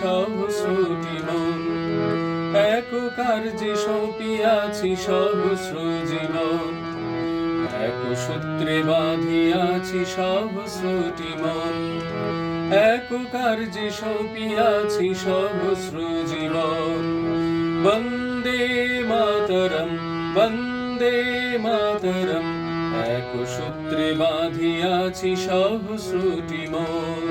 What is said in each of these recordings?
সহস্রটি মন এক কার্যে সপিয়াছি সহস্র জীবন এক সূত্রে বাঁধিয়াছি সহস্রটি মন এক কার্যে সপিয়াছি সহস্র জীবন বন্দে মাতরম বন্দে মাতরম। এক সূত্রে বাঁধিয়াছি সহস্রটি মন।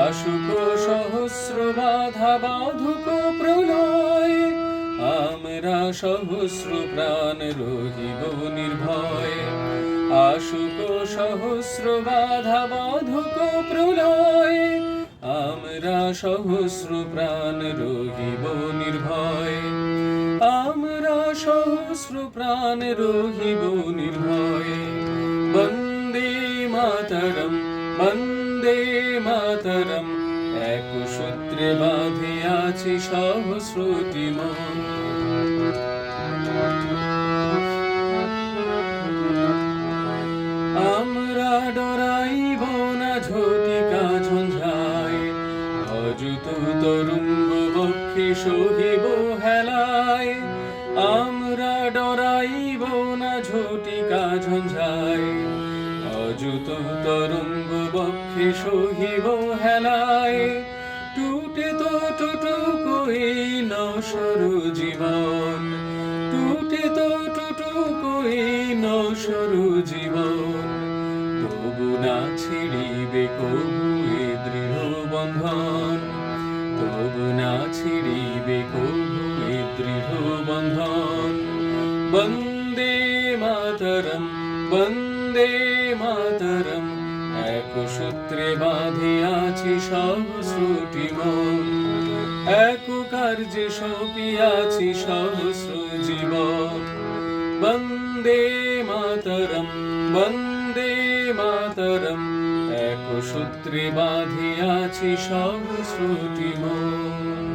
আশুক সহস্র বাধা বাধুক প্রলয়, আমরা সহস্র প্রাণ রহিব নির্ভয়। আশুক সহস্র বাধা বাধুক প্রলয় আমরা সহস্র প্রাণ রহিব নির্ভয়। আমরা সহস্র প্রাণ রহিব নির্ভয়। বন্দে মাতরম বন্দে মাতরম। এক সূত্রে বাঁধে আছি সহস্রটি মন। সহিব হেলায় আমরা ডরাইব না ঝটিকা ঝঞ্ঝায়। অযুত তরঙ্গ বক্ষে সহিব হেলায় টুটে তো টুটুকু এই নসর জীবন। টুটে তো টুটুকু এই নসর জীবন। তবু না ছিড়িবে কবু বন্দে মাতরম বন্দে মাতরম এক সূত্রে বাঁধে আছি সহস্রটি মন। এক কার্যে সপিয়াছি সহস্র জীবন বন্দে মাতরম বন্দে মাতরম। এক সূত্রে বাঁধিয়াছি সহস্রটি মন।